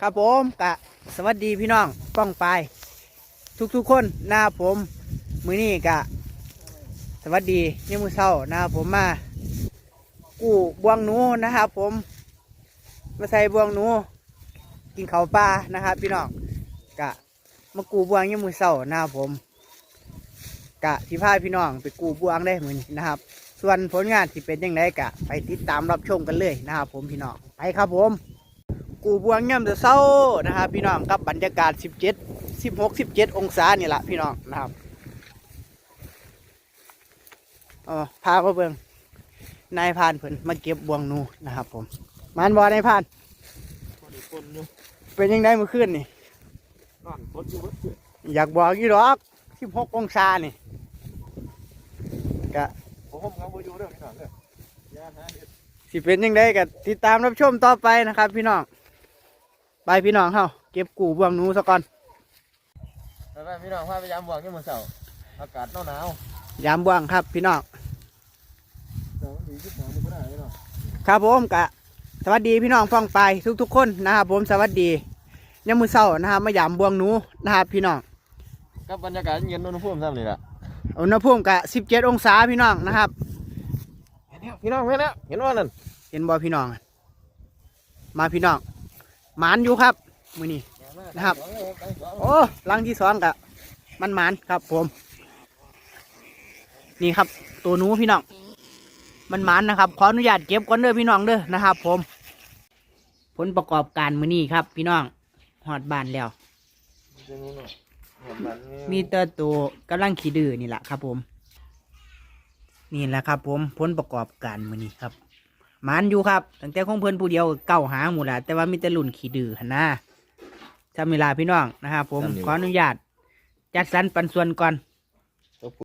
ครับผมกะสวัสดีพี่น้องป้องไปายทุกๆคนนะครับผมมือนี้กะ สวัสดีเนี่ยมือเศร้านะครับผมมา กู้บวงหนูนะครับผม มาใส่บวงหนู กินเขาปลานะครับ พี่น้องกะ มากู้บวงเนี่ยมมือเศร้านะครับผมกะที่พาพี่น้องไปกู้บวงได้เหมือนนะครับ ส่วนผลงานที่เป็นยังไงกะ ไปติดตามรับชมกันเลยนะครับผมพี่น้องไปครับผม กูบวงย่ำจะเศร้านะครับพี่น้องกับบรรยากาศ 17 16 17 องศานี่แหละพี่น้องนะครับออพามาเบิงนายพานเพิ่นมาเก็บบวงนูนะครับ ผมมันบอนายพาน เป็นยังไงเมื่อคืนนี่อนคนอยู่เบิดเพื่อนอยากบอกยู่หรอก16องศานี่กะผมผมเขาบ่อยู่เด้อพี่องเด้อย่าหาเฮ็ดสิเป็นยังไงก็ติดตามรับชมต่อไปนะครับ พี่น้อง ไปพี่น้องเฮาเก็บกูบวงหนูซะก่อนไปไปพี่น้องพาไปยามบวกนี่มื้อเช้าอากาศหนาวยามบวงครับพี่น้องๆแต่มันดีขึ้นหนาวนี่บ่ได้พี่น้องครับผมกะสวัสดีพี่น้องฟังไปทุกๆคนนะครับผมสวัสดียามมือเศร้านะครับมายามบวงหนูนะครับพี่น้องกับบรรยากาศเย็นอุณหภูมิซ้ำนี่ล่ะอุณหภูมิกะ17องศาพี่น้องนะครับเห็นแล้วพี่น้องเห็นแล้วเห็นว่านั่นเห็นบ่พี่น้อง มาพี่น้อง หมานอยู่ครับ มือนี้นะครับ โอ้ลังที่สองกะมันหมานครับ ผม นี่ครับ ตัวหนูพี่น้อง มันหมานนะครับ ขออนุญาตเก็บก่อนเด้อพี่น้องเด้อนะครับ ผม ผลประกอบการมือนี้ครับ พี่น้องหอดบานแล้ว มีแต่ตัวกำลังขี้ดื้อนี่แหละครับ ผม นี่แหละครับ ผมผลประกอบการมือนี้ครับ มานอยู่ครับตั้งแต่ของเพื่อนผู้เดียวเก้าหางหมดแล้วแต่ว่ามีแต่รุ่นขี้ดื้อหันหน้าจำเวลาพี่น้องนะครับผมขออนุญาตจัดสรรปันส่วนก่อน